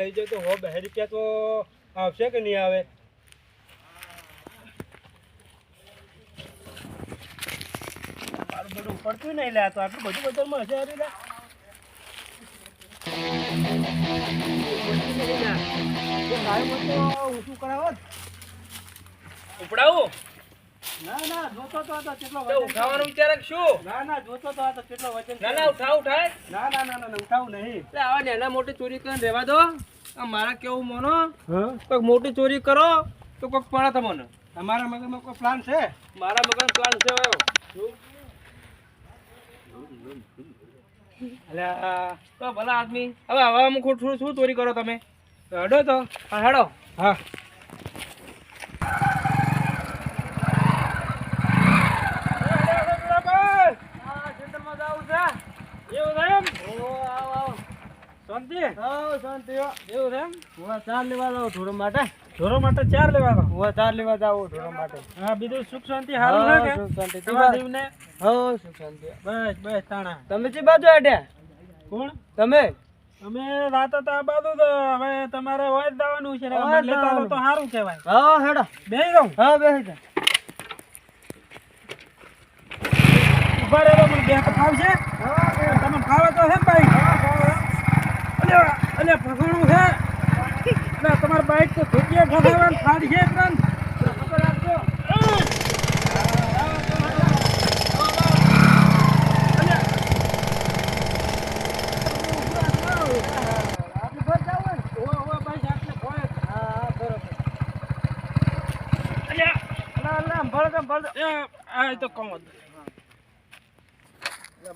લઈ જાય તો હો બે રૂપિયા તો આવશે કે નહીં આવે? મારું બધું પડતું નહીં લે તો. આટલું બધું બજારમાં હશે અરે ઉપડાવું? ના ના જોતો તો હતો કેટલો વજન ઉઠાવવાનું વિચારે શું? ના ના જોતો તો હતો કેટલો વજન ના ના ઉઠાવ ઉઠાય. ના ના ના ના ઉઠાવ નહીં. એટલે આવા નાના મોટી ચોરી કરીને રહેવા દો. મારા કેવું મોનો? હા? કોઈક મોટી ચોરી કરો તો કોઈક પડે તમને તમારા મગજમાં કોઈ પ્લાન છે? મારા મગન પ્લાન છે અલ્યા તો ભલા આદમી. હવે હવે અમુક શું શું ચોરી કરો તમે? હેડો તો. હા હેડો. હા. શાંતિ? એવું છે એમ? ચાર લેવા જાવ ઢોરો માટે. ઢોરો માટે ચાર લેવા જાવ હું ચાર લેવા જાવ ઢોરો માટે. હા બીજું સુખ શાંતિ હારું છે કે? સુખ શાંતિ. તમારા જીવને હો સુખ શાંતિ. બસ બસ તાણા. તમે ચી બાજુ અડ્યા કોણ? તમે? અમે રાતા તા બાજુ તો હવે તમારે હોય જ દાવાનું છે લેતા તો સારું કહેવાય. હા હેડો. બેહી રહું. હા બેહી જા. ઊભા રહેલો મને બે તો ફાવશે. તમને ફાવે તો છે ભાઈ. અલ્યા અલ્યા ફસાણું છે. અલ્યા તમારે બાઈક તો ધોતિયા ફસાવાનું ફાડ છે ત્રણ. ખબર રાખજો આ તો કમ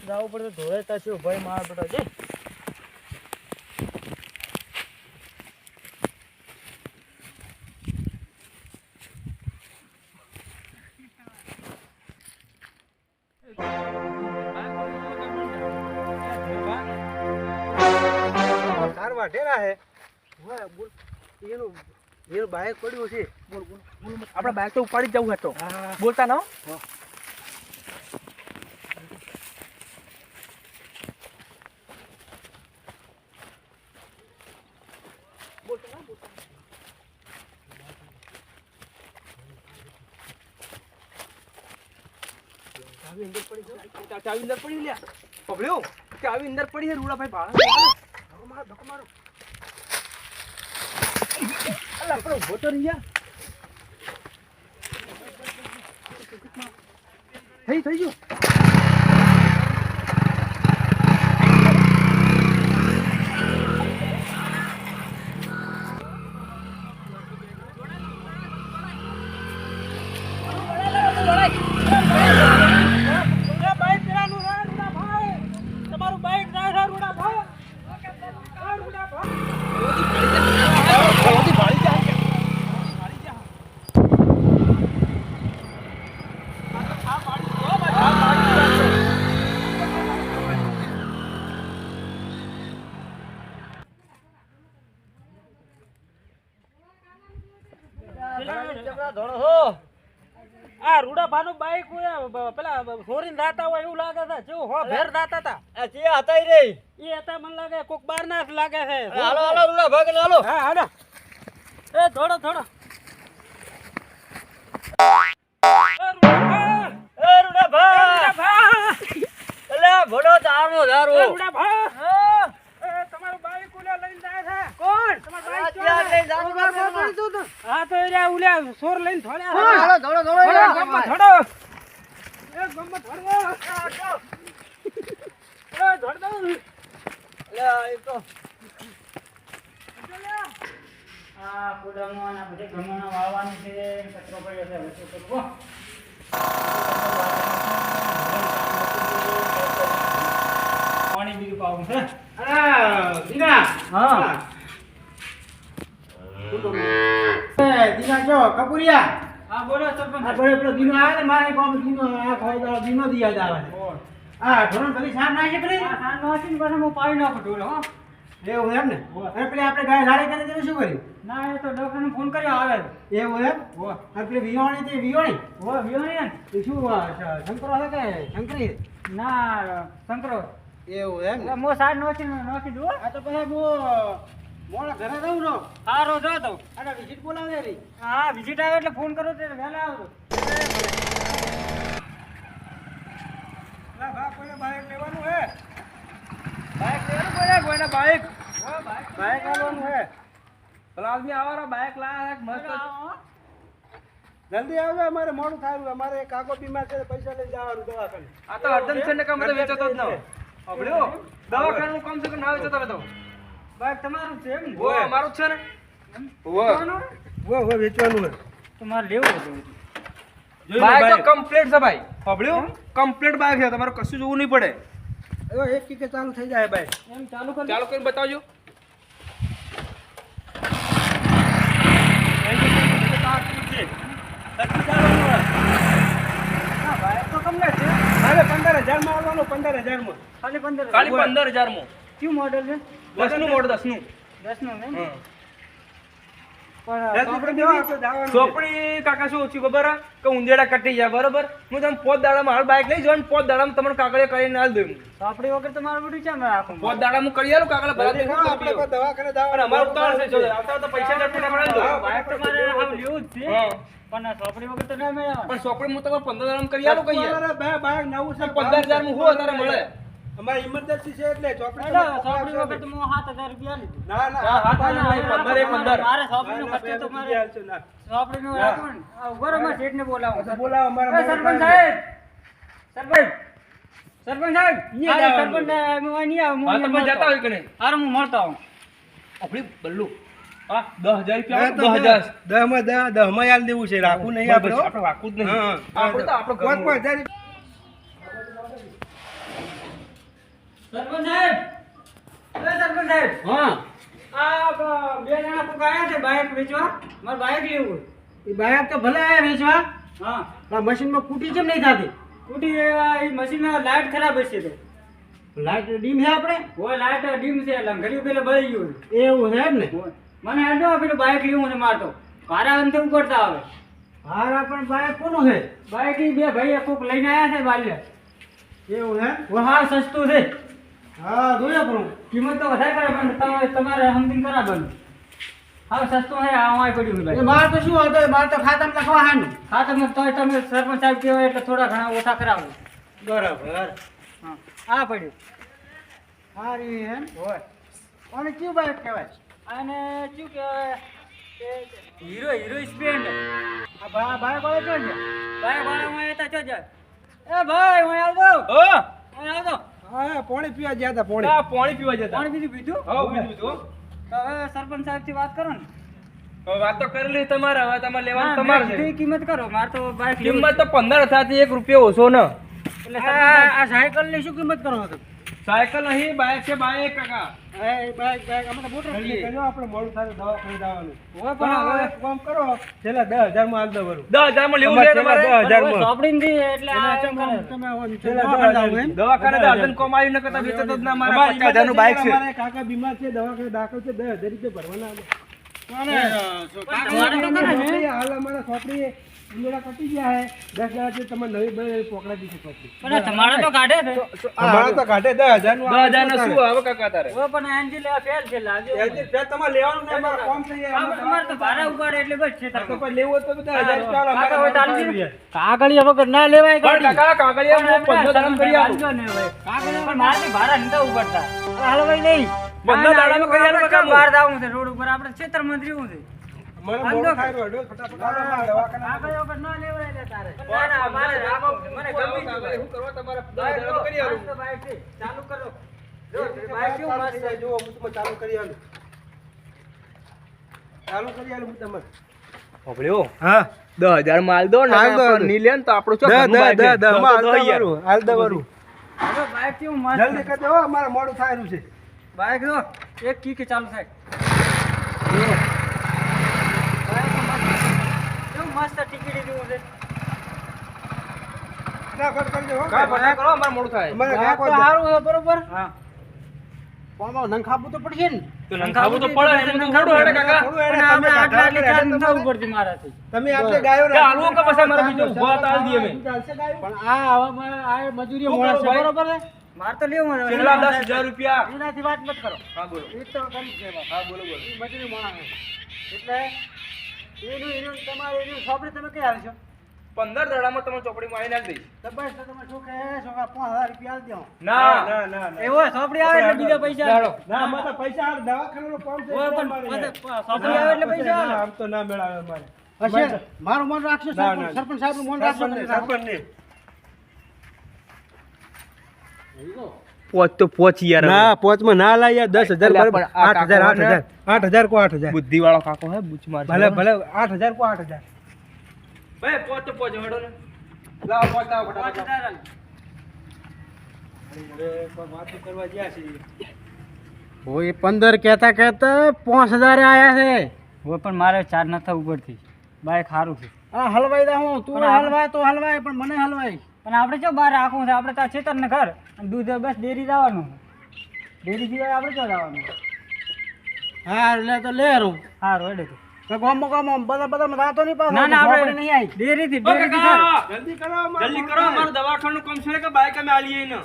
જવું પડે તો ધોરે તશું ભાઈ મારા બેટો જી એનું એનું બાઈક પડ્યું છે. આપણે બાઈક તો ઉપાડી જ જવું હતો બોલતા ના હો. ચાવી અંદર પડી ગયો ચા- ચાવી અંદર પડી લ્યા. પકડ્યો? ચાવી અંદર પડી છે રૂડાભાઈ ભાડા? મારો ધક્કો મારો. અલા, આપણો ઊભો તો રહી થઈ થઈ ગયું એ બાઈક પેલાનું રે રૂડા ભાઈ તમારું બાઈક જાય છે રૂડા ભાઈ એ રૂડા ભાઈ આ રૂડા ભાનું બાઈક હોય બ- પેલા સોરીને જાતા હોય એવું લાગે છે જેવું હો ભેર જાતા હતા એ હતા મને લાગે કોક બાર ના જ લાગે છે હા હાલો એ થોડો થોડો એ રૂડા ભા! એ રૂડા ધારો. એ તમારું બાઈક ઉલ્યા લઈને જાય છે. કોણ? તમારું બાઈક હા તો એ ઉલ્યા સોર લઈને થોડ્યા ગમમાં થોડો. એ ગમમાં થોડો. એ થોડ દઉં. આ કુડામાં ને બધે ગમણા વાવવાનું છે. કચરો પડ્યો છે હવે શું કરવું? કપુરિયા. આ બોલો આવે ને મારે આ ખાઈ દાડો દીનો ના છે હું પાડી નાખું ઢોર હો. એવું એમ ને? પેલી આપણે ગાય લાડે કરે શું કર્યું? ના એ તો ડોક્ટર ફોન કર્યો આવે એવું એમ? અને પેલી વિયોણી તે વિયોણી હો વિયોણી ને શું શંકર કે શંકરી? ના શંકર. એવું એમ ને? મો સાર નો હશે ને નાખી દઉં હો. આ તો પછી હું મોડા ઘરે રહું છું સારો જો તો અને વિઝિટ બોલાવે રી હા વિઝિટ આવે એટલે ફોન કરો ત્યારે વહેલા આવજો બાઈક લેવાનું હે? બાઈક લેવાનું કોઈને કોઈને બાઈક બાઈક લેવાનું હે. પેલા આદમી આવારો બાઈક છે મસ્ત. જલ્દી આવજો અમારે મોડું થાય અમારે કાકો બીમાર છે પૈસા લઈ જવાનું દવાખાને. આ તો અર્જન્ટ છે ને કામ તો વેચતો જ ન સાંભળ્યો દવાખાનું કામ છે કે ના વેચો તમે બાઈક તમારું છે એમ ઓ અમારું છે ને ઓ તમારું? હો હો વેચવાનું હે તો લેવું હતું જોઈ તો કમ્પ્લીટ છે ભાઈ સાંભળ્યું કમ્પ્લીટ બાઇક છે તમારે કશું જોવું નહીં પડે હવે એક ચાલુ થઈ જાય બાઈક એમ ચાલુ કરી ચાલુ કરીને બતાવજો હા બાઈક તો કમ્પ્લીટ છે હવે પંદર હજારમાં આવવાનું પંદર હજારમાં ખાલી પંદર ખાલી પંદર હજારમાં કયું મોડલ છે? દસનું મોડલ દસનું દસનું નહીં હમ. પણ આપણે દેવા તો જવાનું છે. ચોપડી કાકા શું ઓછી ખબર હે? કે ઉંદેડા કટી જાય બરોબર હું તમે પોત દાડામાં હાલ બાઇક લઈ જાઉં પોત દાડામાં તમને કાગળે કરીને હાલ દઉં આપણી વગર તો મારું બધું છે રાખું પોત દાડામાં કરી આલું કાગળે ભરા જલ્દી આપણે દવાખાને જવાનું અમારું ઉતાવળ છે જો આવતા આવતા પૈસા જતા આપણે હાલ દઉં. બાઈક તો મારે આમ લેવું જ છે પણ ચોપડી વગર તો ના મેળવવાનું. પણ ચોપડી હું તમને પંદર દાડામાં કરી આલું કહીએ બાઇક નવું છે પંદર હજાર હું મળે અમારે ઇમરજન્સી છે એટલે ચોપડી ચોપડી વખત હું 7000 રૂપિયા લીધું. ના ના 7000 15 15 મારે ચોપડી નો ખર્ચો તો ચોપડી નો. ઉભરો માં શેઠ ને. બોલાવો. બોલાવો અમારા સરપંચ સાહેબ. સરપંચ સરપંચ સાહેબ. ઈ સરપંચ હું નહીં આવું હું તમે જતા હોય કે નહીં? હાર હું મળતા આવું. આપણી બલ્લુ. હા. રૂપિયા 10000 10 દેવું છે રાખું નહીં આપણે આપણે રાખું જ નહીં. આપણે તો આપણે સરપંચ સાહેબ! એ સરપંચ સાહેબ! હા. આ બે જણા પુકાયા છે બાઈક વેચવા. મારે બાઈક લેવું એ બાઈક તો ભલે આયા વેચવા. હા. આ મશીનમાં કૂટી કેમ નહીં થાતી? કૂટી એ મશીનમાં લાઇટ ખરાબ હશે તો. લાઇટ ડીમ છે આપણે? હોય લાઇટ ડીમ છે એટલે ઘડી પેલા બળી ગયું એવું છે એમ ને મને હેડો પેલું બાઇક લેવું ને મારતો ભારા અંતે ઉકળતા આવે. મારા પણ બાઈક કોનું છે? બાઈક બે ભાઈ કોક લઈને આવ્યા છે બાલ્યા એવું હે હા સસ્તું છે. હા જોઈએ પણ. કિંમત તો વધારે કરે પણ તમારે તમારે સમથિંગ કરાવવાનું. હા સસ્તું હે આ અમાય પડ્યું છે એ ભાઈ મારે તો શું હતો? મારે તો ખાતામાં લખવા હે ને હા તમે તોય તમે સરપંચ સાહેબ કહેવાય એટલે થોડા ઘણા ઓછા કરાવો બરાબર. હા આ પડ્યું. હારી હે હોય. અને કયું બાઈક કહેવાય? અને શું કહેવાય? હીરો હીરો સ્પેન્ડ આ બા બાઈક વાળો છે ને ભાઈ ભાઈ હું હતા જો જો એ ભાઈ હું આવતો હો? હું આવતો હા પાણી પીવા ગયા હતા પાણી. આ પાણી પીવા ગયા પાણી બીજું પીધું? હા પીધું હો. તો હવે સરપંચ સાહેબથી વાત કરો ને. વાત તો કરેલી તમારે હવે તમારે લેવાનું તમારે છે. કિંમત કરો મારે તો કિંમત તો પંદર હજારથી એક રૂપિયો ઓછો ને. એટલે આ સાયકલની શું કિંમત કરો છો સાયકલ નહીં બાઇક છે બાઇક કાકા. એ બાઈક બાઈક અમને મોટર જલ્દી આપણે મોડું થાય દવા દવાખાને જવાનું? હોય પણ હવે કામ કરો. છેલ્લા 10000 માં હાલ દો બરું દસ હજારમાં લેવું છે તમારે 10000 માં. સોપડીને દી એટલે આ તમે છેલ્લા? દવાખાને તો અર્જન્ટ ન કરતા વેચે તો ના મારા પચાસનું બાઇક છે. મારા કાકા બીમાર છે દવાખાને દાખલ છે દસ હજાર રૂપિયા ભરવાના આવે. તમારે તો મારા ને. ઉંદરડા કટી ગયા હે. દસ હજાર તમારે નવી બે પોકડા દીધી ચોપડી પણ તમારે તો કાઢે અમારે તો કાઢે દસ હજારનું દસ હજાર શું આવે કાકા તારે? હવે પણ એન્જિન લેવા ફેલ છે લાગ્યો. તમારે લેવાનું નહીં અમારે કોમ થઈ જાય અમારે તો ભાડા ઉપાડે એટલે બસ છે તો પણ લેવું તો બધા હજાર રૂપિયા કાકા હોય તો હાલજો કાગળિયા વગર ના લેવાય કાકા કાગળિયા હું પંદર દાડામાં કરી આલું ને હવે. પણ મારાથી ભાડા નતા ઉપાડતા. હાલો ભાઈ નહીં. પંદર દાડામાં કરી આલું કાકા. બહાર જાવું છે રોડ ઉપર. આપણે ક્ષેત્ર મંત્રી હું છે. દસ બાઈક કરી આલું મસ્ત બાઈક છે. ચાલુ કરો જો, બાઈક બાઈક મસ્ત છે. જુઓ, હું તમને ચાલુ કરી આલું. ચાલુ કરી આલું હું તમને. હા દસ હજાર માલ દો ને હાલ દો, હાલ દો. નહીં લે ને તો આપણું હાલ દસ દો હજાર. વરું, હાલ દો વરું. હવે બાઈક કેવું જલ્દી કરજો હો, અમારે મોડું થાય રહ્યું છે બાઈક જો એક કી કે ચાલુ થાય બાઈક તો મસ્ત. કેવું મસ્ત ટિકિટ જેવું છે ફટાફટ કરજો હો. કાંઈ ફટાફટ કરો અમારે છે. તો પડશે ને. નંખાવું તો પડે હેડે કાકા. આપણે આટલા આટલી પડશે મારાથી. તમે આપણે ગાયો કે પછી બીજું? ઊભા પણ આ હવે મારે આ મજૂરી શું છે બરોબર છે? મારે તો લેવું છે. છેલ્લા દસ હજાર રૂપિયા. એનાથી વાત મત કરો. હા બોલો. એ તો કરી જ હા બોલો બોલો. મજૂરી મોડા એટલે એનું એનું તમારે એનું સોપડી તમે કઈ હાલશો? પંદર દડામાં તમે ચોપડી આવીને નાખી દઈશ. તો બસ તો તમે શું કહે છોકરા પાંચ હજાર રૂપિયા આલી દો. ના. ના ના ના એવો સોપડી આવે એટલે બીજા પૈસા. ના અમારે તો પૈસા આ દવાખાનાનો પંપ છે એટલે પણ સોપડી આવે એટલે પૈસા આવે. આમ તો ના મેળાવે મારે હશે. મારું મન રાખશો સરપંચ. સાહેબનું મન રાખશો. સરપંચ ને. પોચ તો પોચ યાર ના પોચમાં ના લાયા દસ હજાર બરાબર આઠ હજાર આઠ હજાર આઠ હજાર કો આઠ હજાર. બુદ્ધિ વાળો કાકો હે બુચ માર ભલે ભલે આઠ હજાર કો આઠ હજાર. બે પોચ તો પોચ હડો ને. લાવ પોચ લાવો ફટાફટ. વાતો કરવા ગયા ઓય પંદર કહેતા કહેતા પાંચ હજાર આયા છે. હવે પણ મારે ચાર નથા પડતી બાઈક સારું છે. આ હલવાઈ દા હું તું હલવાય તો હલવાય પણ મને હલવાય. પણ આપણે જો બહાર રાખવું છે આપણે ત્યાં છેતર ને ઘર. અને દૂધ બસ ડેરી જવાનું. ડેરી સિવાય આપણે ક્યાં જવાનું? હા એટલે તો લે રૂ. સારું હેડે તો. ગામમાં ગામમાં બધા બધા રાતો નહીં પાછો ના ના આપણે આપણે નહીં આવી જલ્દી કરો જલ્દી કરો અમારું દવાખાનું કામ છે કે બાઈક અમે આલીએ ને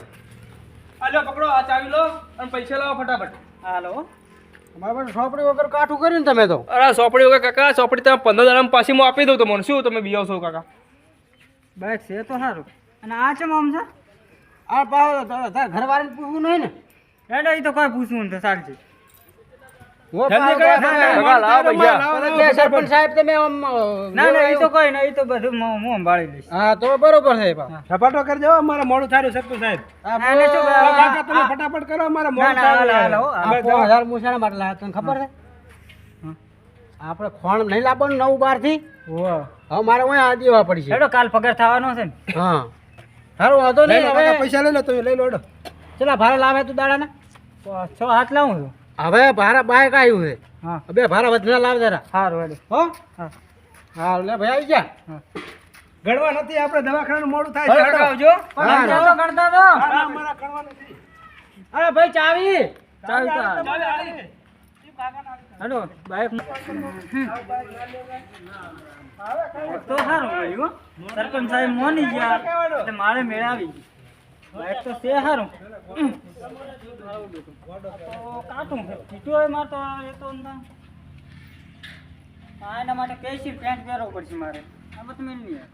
આ લો પકડો આ ચાવી લો અને પૈસા લાવો ફટાફટ. હાલો. મારા પાસે સોપડી વગર કાઠું કર્યું ને તમે તો. અરે સોપડી વગર કાકા સોપડી તમે પંદર દાડા પાછી હું આપી દઉં તમને. શું તમે બીજાવ કાકા? બાઈક છે તો સારું. અને આ ચમ આમ છે? આ પાવ તારા ઘરવાળાને પૂછવું નહીં ને. એટલે એ તો કોઈ પૂછવું ચાલશે. તો કોઈ નહીં તો બધું હું હું સંભાળી હા તો બરોબર છે પા ઝપાટો કરજો અમારે મોડું થાય સરપંચ સાહેબ. આ ના, ના, શું બહુ- આ- કાકા તમે ફટાફટ કરો અમારે ના, મોડું ના, હાલો, થાય હાલો, આ અમે પાંચ હજાર મૂછાના માટે લાવ્યા તને ખબર છે? આપણે ખોણ નહીં લાવવાનું નવ બારથી ઓહો. હવે મારે ઓય આ દેવા પડશે. હેડો કાલ પગાર થવાનો છે ને. હા. સારું વાંધો નહીં હવે પૈસા લઈ લો તો લઈ લો હેડો. ચલા ભાડા લાવે તું દાડાના? તો છ હાથ લાવું છું. હવે ભાડા બાઈક આવ્યું છે? હા. બે ભાડા વધના લાવ જરા. સારું હેડો. હો? હા. હા લે ભાઈ આવી ગયા? ગણવા નથી આપણે દવાખાનાનું મોડું થાય હવે છે, હેડો. આવજો. હા, ગણતા તો ગણતા તો ના, ના, ગણવા નથી. અરે ભાઈ ચાવી. ચાવી તો હાલ. બાઈક તો સારું કર્યું સરપંચ સાહેબ મોની ગયા, એટલે મારે મેળાવી બાઈક તો છે સારું કાઢું કીધું હોય મારે તો એ તો હા એના માટે કેસી પેન્ટ પહેરવું પડશે મારે. આ બધું મેળ નહીં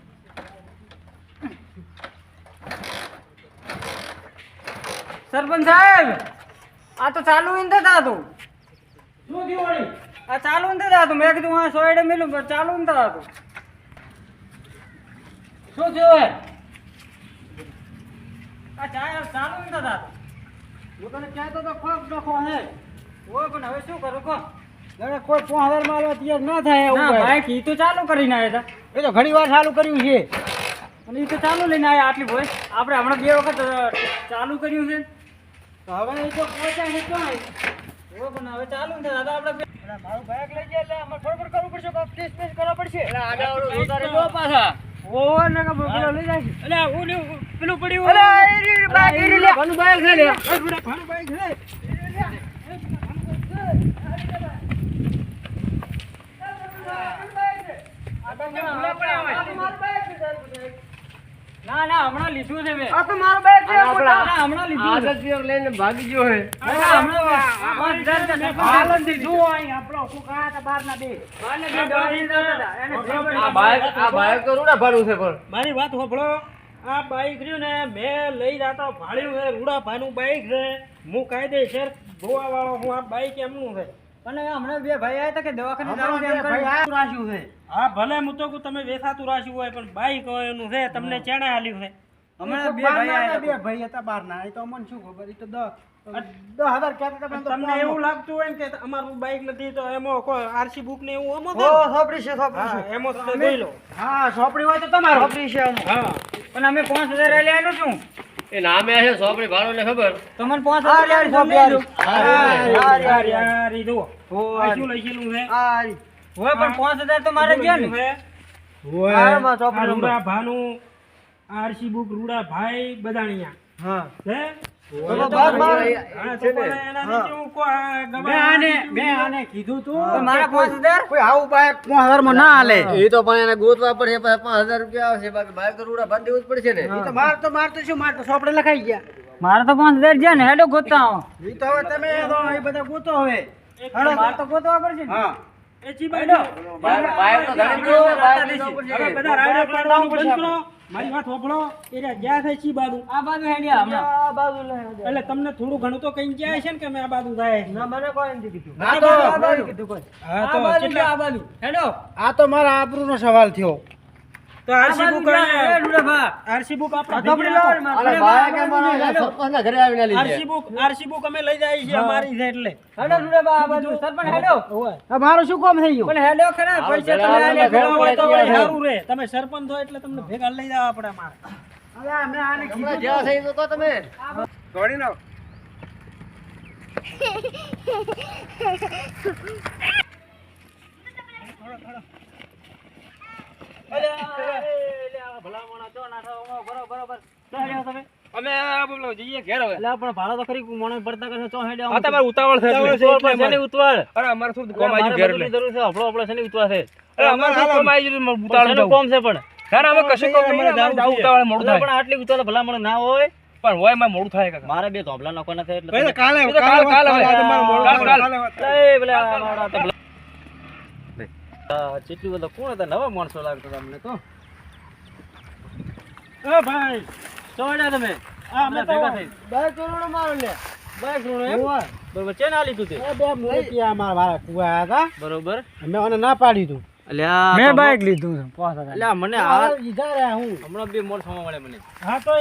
સરપંચ સાહેબ, આ તો ચાલુ નથી થતું શું થયું આ ચાલુ નથી થતું. મેં કીધું હા સોયડે મેલું પણ ચાલુ નથી થતું. શું થયું આ ચા- ચાલુ નથી થતું. હું તને કહેતો તો ડખો હે. ઓ પણ હવે શું કરું કહો. કોઈ પાંચ હજારમાં તૈયાર ના થાય એવું બાઈક ઈ તો ચાલુ કરીને આવ્યા હતા એ તો ઘણી વાર ચાલુ કર્યું છે. અને ઈ તો ચાલુ લઈને આવ્યા આટલી ભોય. આપણે હમણાં બે વખત ચાલુ કર્યું છે તો હવે એ તો પહોંચ્યા છે પણ હવે ચાલુ ને દાદા આપણે મારું બાઈક લઈ જાય એટલે અમારે થોડું કરવું પડશે કોક ટેસ્ટ પેસ્ટ કરવા પડશે. ઓ ને કે પેલો લઈ જાય છે. અલ્યા પેલું પડ્યું. અરે એ રી બાઈક એ રી લે. કોનું બાઈક છે. લે છે. ના ના હમણાં લીધું છે મેં આ તો મારું બાઈક છે ના, ના, હમણાં લીધું છે. લઈને ભાગી ગયો હે. ના, ના, હમણાં પાંચ હજાર છે, સરપંચ સાહેબ. હાલનથી જુઓ અહીં આપણો શું કહા હતા બહારના બે. બારને બે દોડી જતા એને આ બાઈક આ બાઈક તો રૂડા ભાડું છે પણ. મારી વાત સાંભળો. આ બાઈક રહ્યું ને મેં લઈ જતો ભાડ્યું છે રૂડા ભાનું બાઈક છે. હું કાયદેસર ગોવા વાળો હું આ બાઈક એમનું છે. અને હમણાં બે ભાઈ આવ્યા હતા કે દવાખાને જવાનું ભાઈ રાખ્યું છે? હા ભલે હું તો કહું તમે વેસાતું રાખ્યું હોય પણ બાઈક એનું છે તમને ચેણે હાલ્યું છે. હમણાં બે ભાઈ બે ભાઈ હતા બહારના. એ તો અમને શું ખબર? એ તો દસ. તમને એવું લાગતું હોય ને કે અમારું બાઈક નથી તો એમાં કોઈ આરસી બુક ને એવું અમો સોપડી છે સોપડી હા છે. એમાં તમે જોઈ લો. હા સોપડી હોય તો તમારો. સોપડી છે હા. પણ અમે પાંચ હજાર લઈ આવ્યો છું એ નામે છે સોપડી ભાડું ને ખબર? તમને પાંચ હજાર સોપડી યાર, યાર યાર. યાર. હોય પણ પાંચ હજાર તો મારે ગયો ને. Ruda Bhanu RC book Ruda bhai Badhaniya. હા. હે? તો બાર બાર. હા, તો એના નીચે હું કો- આ ગવા- આને મેં આને કીધું તું તો મારા પાંચ હજાર? કોઈ આવું બાઈક પાંચ હજારમાં ના હાલે. એ તો પણ એને ગોતવા પડશે પછી પાંચ હજાર રૂપિયા આવશે. બાકી બાઈક તો રૂડા ભાન દેવું જ પડશે ને. ઈ તો માર તો માર તો શું? માર તો સોપડે લખાઈ ગયા. મારે તો પાંચ હજાર છે ને હેડો ગોતતા આવો. એ તો હવે તમે એ બધા ગોતો હવે. હેડો. મારે તો ગોતવા પડશે ને. હા. એટલે તમને થોડું ઘણું તો કઈ જાય છે ને કે અમે આ બાજુ થાય ના મને કોઈ નથી કીધું. ના તો. આ તો મારા આબરૂ નો હેડો. આ તો મારા આબરૂનો સવાલ થયો. તો આરસી બુક આરસી બુક આપણે આ કપડી લાવો ને મારે. અને બાઈક અમારા સરપંચના ઘરે આવીને લઈ આરસી બુક આરસી બુક અમે લઈ જાય છે અમારી છે એટલે હેડો રૂડાભા આ બાજુ. સરપંચ હેડો મારું શું કામ થઈ ગયું? પણ હેડો ખરા પૈસા તમે આવો હોય તો સારું રહે. તમે સરપંચ છો એટલે તમને ભેગા લઈ જવા પડે મારે. હવે અમે આને હમણાં જ્યાં થઈ તો તમે. દોડી નાખ. અમે આ ના ના અમે કશું કોમ નહીં અમારે ઉતાવળ મોડું અલા પણ આટલી ઉતાવળ ભલામણ ના હોય. પણ હોયમાં મોડું થાય કાકા. મારે બે ધોબલા નાખવાના છે એટલે કાલ. મારા આ જેટલું બધું કોણ હતા? નવા માણસો લાગતા હતા અમને તો. એ ભાઈ ચોડ્યા તમે? આ અમે તો ભેગા થઈ બાઈક કરોડો મારો લે. બે કરોડ એમ? બરોબર ચેન ના લીધું તે? એ બે મોટિયા મારા વાળા કુવા હતા. બરોબર. અમે ઓને ના પાડી તું. મેં બાઈક લીધું છે મને આ રહ્યા હું. હમણાં બે મોડ મળે મને. હા તો.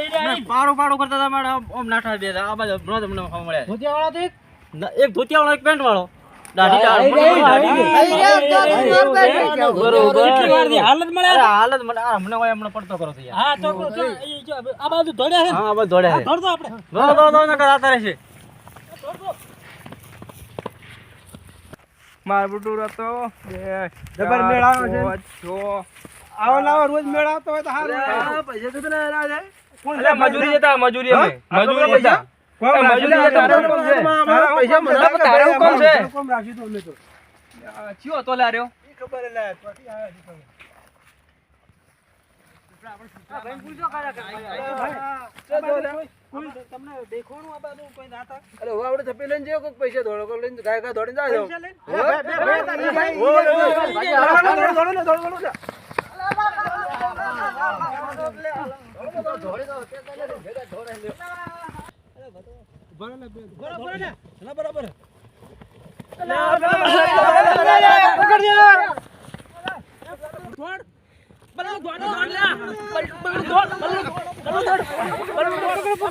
પાડો પાડો કરતા હતા મારા ઓમ નાઠા બે આ બાજુ હમણાં તમને મળ્યા વાળા એક? ધોતિયા વાળો એક પેન્ટ વાળો દાઢી ગઈ. દાઢી બરોબર. કેટલી વારથી હાલત મળે અરે હાલત મળે હમણાં હોય હમણાં પડતો કરો યાર. હા તો આ બાજુ દોડ્યા છે હા, આ બધું દોડે છે. દોડતો આપણે દો, દો, દો, નકર આતા રહેશે. માર બુટુ રતો જબર મેળ આવે છે. આવો લાવો રોજ મેળ આવતો હોય તો હારું પૈસા તો પેલા ના જાય અલ્યા, મજૂરી જતા મજૂરી અમે મજૂરી પૈસા મને તારે તારે શું કામ છે? કોમ રાખ્યું તો અમે તો આ ચિયો હતો લા રહ્યો ઈ ખબર લે પછી આવ્યા છે તમે. કોઈ તમને દેખવાનું આ બાજુ કોઈ દાતા અરે હું આપણે થપ્પી લઈને જયો કોક પૈસા ધોળો લઈને ગાય ગાય દોડીને જાય પૈસા લઈને બે, બે, બે, બે, બે, ઓ, ઓ, ઓ, બે, દોડો, દોડો, દોડો, દોડો, દોડો.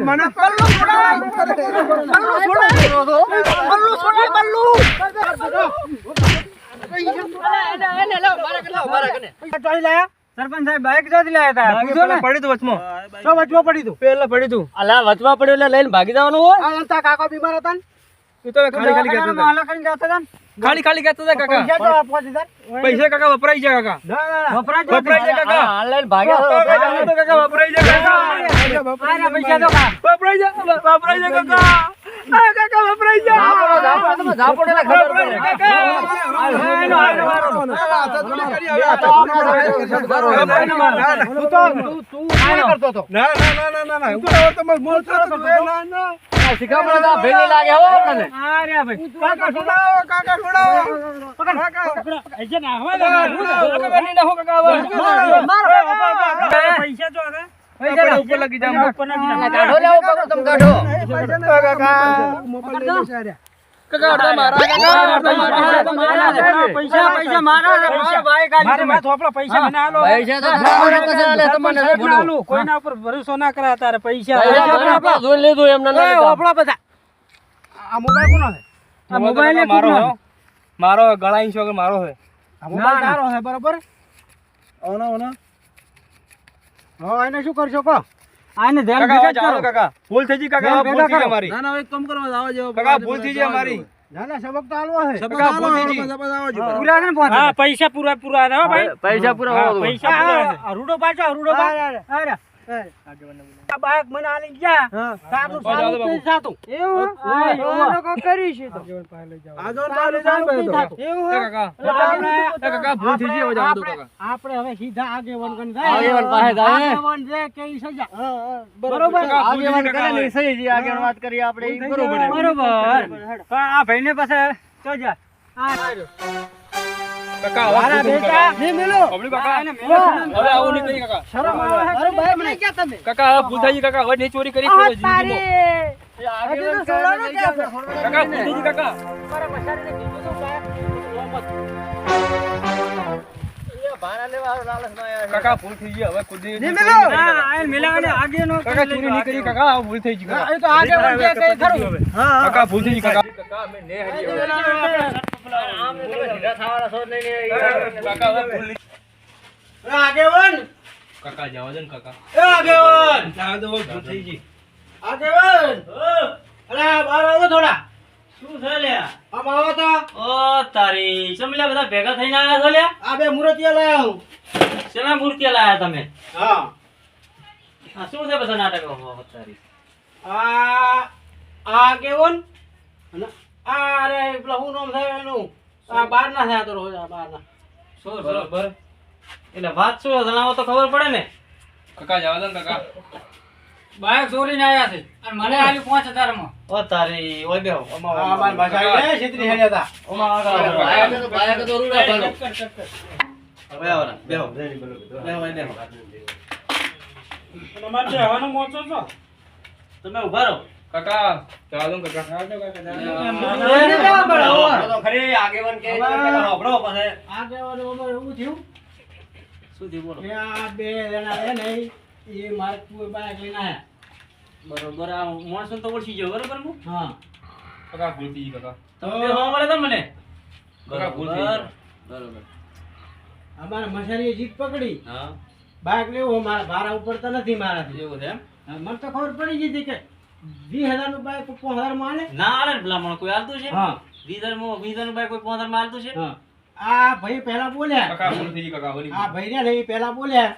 મને પલ્લુ સરપંચ સાહેબ બાઈક ક્યાંથી લાયા હતા? પૂછો ને. પડી તું વચમાં તો વચમાં પડી તું પેલા પડી તું અલા, વચમાં પડ્યું એટલે લઈને ભાગી જવાનું હોય આ કાકા બીમાર હતા ને તું તો ખાલી ખાલી કહેતો હતા હતા. ખાલી ખાલી કહેતા હતા કાકા પૈસા તો કાકા વપરાઈ જાય કાકા ના ના ના વપરાય છે? કાકા. ઓનલાઈન ભાગ્યા તો કાકા વપરાઈ જાય કાકા પૈસા તો. વપરાઈ જાય વપરાઈ જાય કાકા કાકા વપરાઈ જાય એટલે ખબર પડે. કાકા ના ના ના ના ના ના ઉપર તમે મોલ થતો ના ના ના શીખવા તો આ ભેગી લાગે હો આપણને. અરે ભાઈ. કાકા છોડાવો કાકા છોડાવો પકડ પૈસા ના હવે કાકા ના હો કાકા મારો પૈસા જો હવે. પૈસા ઉપર લગી જામ ઉપર ના. કાઢો લે આવો પકડો, તમે કાઢો. કાકા. મોબાઈલ લઈ જશે આર્યા. કાકા અડધા મારા કાકા મારા મારા પૈસા પૈસા મારા છે. મારો ભાઈ મારે માથે આપણા પૈસા મને આલો પૈસા તો ઝાપડો પછી આલે તમને નથી પૈસા કોઈના ઉપર ભરોસો ના કરા તારે પૈસા. પૈસા જોઈ લીધું એમને ના લીધા. બધા. આ મોબાઈલ કોનો છે? આ મોબાઈલ મારો મારો ગળા ઇંચ મારો છે. આ મોબાઈલ તારો છે બરોબર? ઓનો ઓનો. હા એને શું કરશો કો આને ધ્યાન ભેગા કરો. કાકા. ભૂલ થઈ ગઈ કાકા ભૂલ થઈ ગઈ. અમારી. ના ના એક કામ કરો આવો જેવો કાકા ભૂલ થઈ ગઈ અમારી. ના ના સબક તો હાલવા છે. કાકા ભૂલ થઈ ગઈ. પૂરા છે ને પાંચ હા હજાર? પૈસા પૂરા પૂરા પૈસા પૂરા રૂડો પાછો રૂડો પાછો. અરે, મને આલી ગયા. તારનું સારું જ નથી એવું? હા, લોકો કરી છે તો. આગળ પાછળ ચાલુ નથી એવું? કાકા. કાકા. ભૂલ થઈ ગઈ હવે જાઓ કાકા. આપણે હવે સીધા આગેવન કન જાય. આગેવાન પાસે જાય. આગેવાન જે કે સજા. બરોબર? થઈ આગેવાન કરે ને સહી છે, આગેવાન વાત કરી આપણે. થઈ બરોબર. બરોબર. પણ આ ભાઈને પાસે તો જા. આ કાકા મારા ભૂલ થઈ ગઈ બેટા ને મેલો. પબ્લિક કાકા હવે આવું નહીં કરી કાકા. શરમ આવે છે? મારું બાઈક ક્યાં તમે કાકા હવે ભૂલ કાકા હવે નહીં ચોરી કરી કોઈ ક્યાં છે? કાકા ભૂલ થઈ ગઈ કાકા. મારા મસાડીને કીધું તું કે ભાડા લેવા હારું લાલચમાં આવ્યા છે. કાકા ભૂલ થઈ ગઈ હવે કોઈ દી- ચોરી નહીં કરી કાકા. કાકા ચોરી નહીં કરી કાકા હવે ભૂલ થઈ ગઈ કાકા. એ તો આગેવાન જે કઈ ખરું. કાકા ભૂલ થઈ ગઈ કાકા. કાકા અમે ને હરી આગેવાન! કાકા જવા દે ને કાકા. એ આગેવાન! જવા દો હવે થઈ ગઈ. આગેવાન! અરે બહાર આવો થોડા. શું છે લ્યા આમ આવો તો. ઓ તારી ચમલા બધા ભેગા થઈને આયા છો લ્યા આ બે મૂર્તિયા લાયા હું શેના મૂર્તિયા લાયા તમે? હા. આ શું છે બધા નાટક? તારી. આ આગેવન અને આ અરે પેલા હું નામ થાય એનું? આ બાર ના થયા તો રોજ આ બાર ના શું બરોબર. એટલે વાત શું જણાવો તો ખબર પડે ને? કાકા જવા દે ને કાકા. બાઈક ચોરીને આયા છે. અને મને આલી પાંચ હજારમાં ઓ તારી ઓય બે આ મારી ભાષા આવી છેતરી હેડ્યા હતા. ઓમાં આગળ આગળ. તો- રૂડા ભાલો. બેહો ને, બેહો. બેહો, અહીં બેહો. તમારે જવાનું મોચો છો? તમે ઊભા રહો. કાકા ચાલો કાકા હો. ખરી આગેવાન પછી. એવું થયું શું થયું બોલો આ બે જણા છે ને એ મારે કોઈ બાઈક લઈને આયા બરોબર આ માણસો તો ઓળખી ગયો બરોબર હું હા કાકા ભૂલ થઈ ગઈ કાકા તમે તમને કાકા ભૂલ બરોબર અમારે મસાલીએ જીત પકડી હા બાઈક લેવું મારા ભારા ઉપડતા નથી મારાથી એવું છે એમ હા, મને તો ખબર પડી ગઈ હતી કે વીસ હજારનું બાઈક પાંચ હજારમાં આલે? ના આલે ભલામણ કોઈ આલતું છે? હા. વીધરમાં વીધરનું ભાઈ કોઈ પોંદરમાં આલતું છે? હા. આ ભાઈ પહેલા બોલ્યા. કાકા ભૂલ થઈ કાકા બોલી આ ભાઈ ને લઈ પહેલા બોલ્યા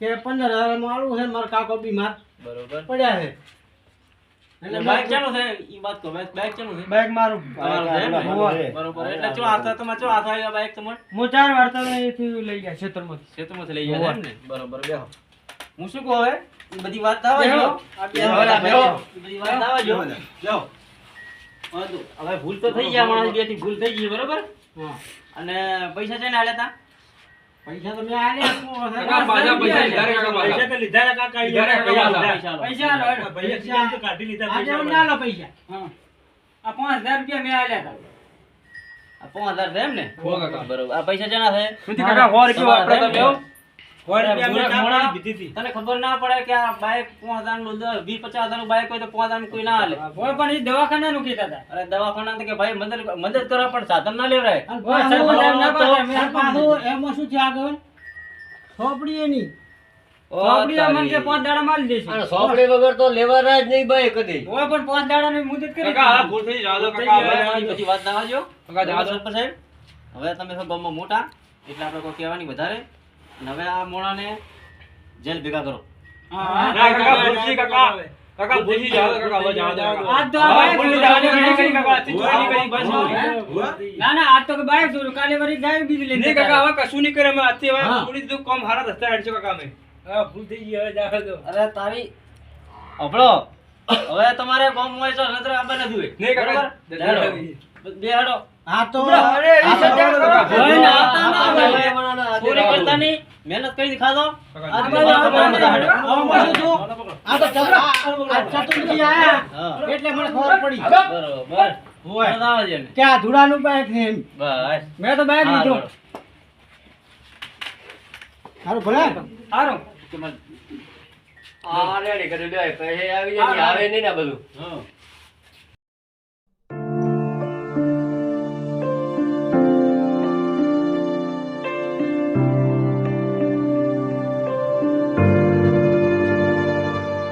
કે પંદર હજારમાં આલવું છે મારો કાકો બીમાર બરોબર. પડ્યા છે. એટલે બાઈક ચાલુ છે? ઈ વાત કહો બાઈક ચાલુ છે? બાઈક મારું? બરોબર. એટલે ચો આથા તમારે ચો હાથ આવ્યા બાઈક તમારે? હું ચાર વાર તમે અહીંથી લઈ ગયા ક્ષેત્રમાં ખેતરમાંથી લઈ ગયા ને? બરોબર બેહો. હું શું કહું હવે? બધી વાત. હવે ભૂલ તો થઈ ગયા માણસ બેથી ભૂલ થઈ ગઈ બરોબર? હા. અને પૈસા છે ને આલ્યા તા? પૈસા તો મેં આલે પૈસા લીધા કાકા પૈસા તો લીધા ને કાકા પૈસા. પૈસા આલો. પૈસા આલો, તો કાઢી લીધા આજે પૈસા ના લો પૈસા? આ પાંચ હજાર રૂપિયા મેં આલ્યા તા. આ પાંચ હજાર છે એમ ને બરોબર. આ પૈસા જણા છે? કાકા સો રૂપિયા તમારા વાપરતા તને ખબર ના પડે કે આ બાઈક પાંચ હજારનું દસ વીસ પચાસ હજારનું બાઈક હોય તો પાંચ હજાર કોઈ ના હાલે. પણ એ દવાખાના નું કીધા હતા. અરે દવાખાના કે ભાઈ મદદ મદદ કરવા પણ સાધન ના લેવરાય. એમાં શું છે આગળ? સોપડી એની. સોપડી વગર તો લેવાના જ નહીં ભાઈ કદી. ઓય પણ પાંચ દાડા ની મુદત કરી કાકા ભૂલ થઈ ગઈ કાકા હવે. હવે વાત ના આવજો. કાકા જવા સાહેબ હવે તમે છો મોટા? એટલે આપણે કોઈ કહેવાની વધારે? હવે આ મોણાને જેલ ભેગા કરો. હા, કાકા ભૂલ કાકા કાકા. ગઈ, જવા કાકા હવે જવા દો કાકા. આજ તો ભાઈ હા, જાવ નહીં કરી કાકા, ચોરી કરી, બસ ના ના આજ તો કે ચોર્યું કાલે વરી ગાય બીજી નહીં કાકા હવે કશું નહીં કરે અમે આજથી હવે થોડી દીધું કામ હારા રસ્તે હેડજો કાકા અમે. હા ભૂલ થઈ ગઈ હવે જવા દો અરે તારી અભળો હવે તમારે કોમ હોય તો નતર આબા ન હોય નહીં કાકા બે હાડો હા તો અરે, તો- સજા કરો. કોઈ ના આવતા ના આપણે હાથે ચોરી રહેવાનું. કરતા નહીં. મહેનત કરી ખાધો આ તો ચતુર- આ ચતુર્થી આયા એટલે મને ખબર પડી. બરોબર. હોય. કે આ ધૂળાનું બાઈક છે એમ. બસ. મેં તો બાઈક હા, લીધું. સારું ભલે. મને- આ રેડી કરી દે પછી આવી જાય આવે નહીં ને બધું. હા.